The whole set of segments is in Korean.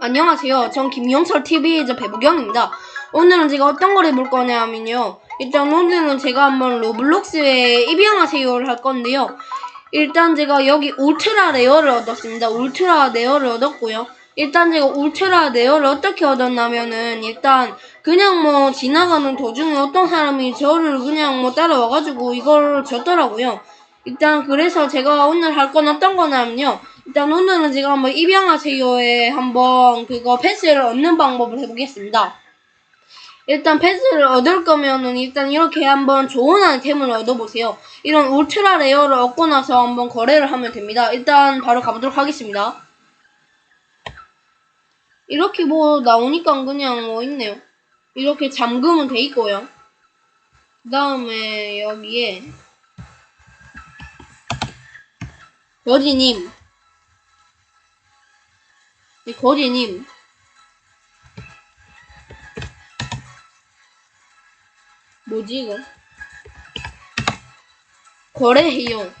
안녕하세요. 전 김용철 TV의 저 배부경입니다. 오늘은 제가 어떤 걸 해볼 거냐면요. 일단 오늘은 제가 한번 로블록스에 입양하세요를 할 건데요. 일단 제가 여기 울트라 레어를 얻었습니다. 울트라 레어를 얻었고요. 일단 제가 울트라 레어를 어떻게 얻었냐면은 일단 그냥 뭐 지나가는 도중에 어떤 사람이 저를 그냥 뭐 따라와가지고 이걸 줬더라고요. 일단 그래서 제가 오늘 할 건 어떤 거냐면요. 일단 오늘은 제가 한번 입양하세요에 한번 그거 패스를 얻는 방법을 해보겠습니다. 일단 패스를 얻을 거면은 일단 이렇게 한번 좋은 아이템을 얻어보세요. 이런 울트라 레어를 얻고 나서 한번 거래를 하면 됩니다. 일단 바로 가보도록 하겠습니다. 이렇게 뭐 나오니까 그냥 뭐 있네요. 이렇게 잠금은 돼 있고요. 그 다음에 여기에 거지님 이 거지님. 뭐지 이거? 거래해요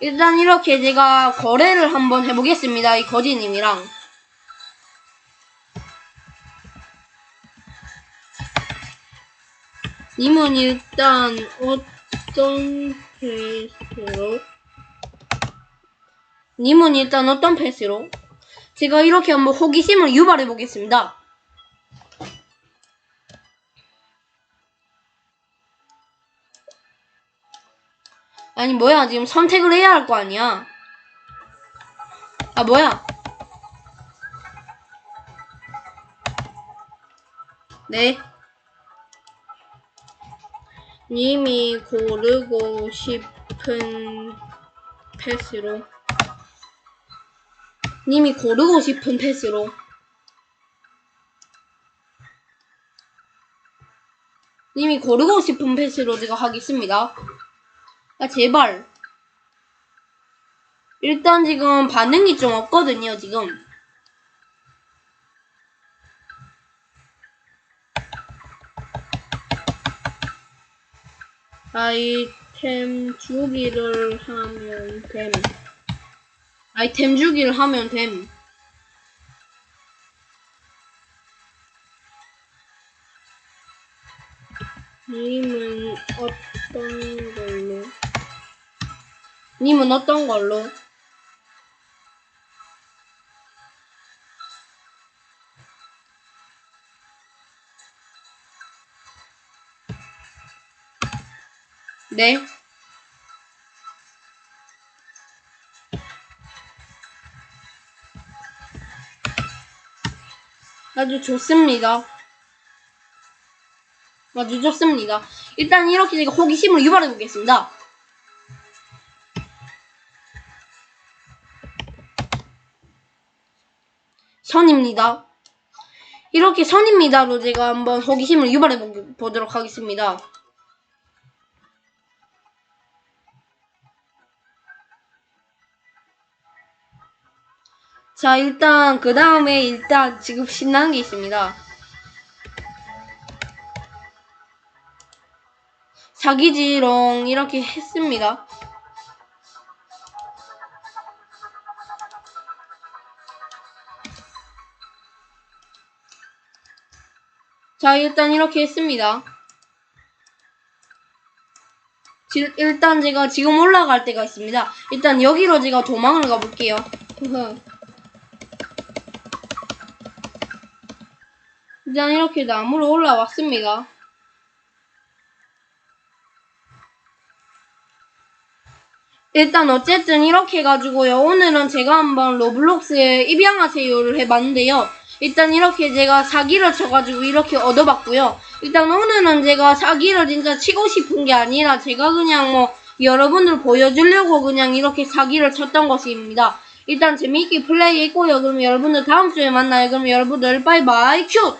일단 이렇게 제가 거래를 한번 해보겠습니다 이 거지님이랑. 님은 일단 어떤 패스로? 님은 일단 어떤 패스로 제가 이렇게 한번 호기심을 유발해 보겠습니다. 아니 뭐야 지금 선택을 해야 할 거 아니야. 아 뭐야? 네. 님이 고르고 싶은 패스로 님이 고르고 싶은 패스로. 님이 고르고 싶은 패스로 제가 하겠습니다. 아 제발. 일단 지금 반응이 좀 없거든요 지금. 아이템 주기를 하면 됨 아이템 주기를 하면 됨 님은 어떤 걸로? 님은 어떤 걸로? 네 아주 좋습니다. 아주 좋습니다. 일단 이렇게 제가 호기심을 유발해 보겠습니다. 선입니다. 이렇게 선입니다로 제가 한번 호기심을 유발해 보- 보도록 하겠습니다. 자, 일단 그 다음에 일단 지금 신나는 게 있습니다. 사기지롱 이렇게 했습니다. 자, 일단 이렇게 했습니다. 지- 일단 제가 지금 올라갈 때가 있습니다. 일단 여기로 제가 도망을 가볼게요. 일단 이렇게 나무로 올라왔습니다. 일단 어쨌든 이렇게 해가지고요. 오늘은 제가 한번 로블록스에 입양하세요를 해봤는데요. 일단 이렇게 제가 사기를 쳐가지고 이렇게 얻어봤고요. 일단 오늘은 제가 사기를 진짜 치고 싶은 게 아니라 제가 그냥 뭐 여러분들 보여주려고 그냥 이렇게 사기를 쳤던 것입니다. 일단 재미있게 플레이했고요. 그럼 여러분들 다음 주에 만나요. 그럼 여러분들 바이바이 큐!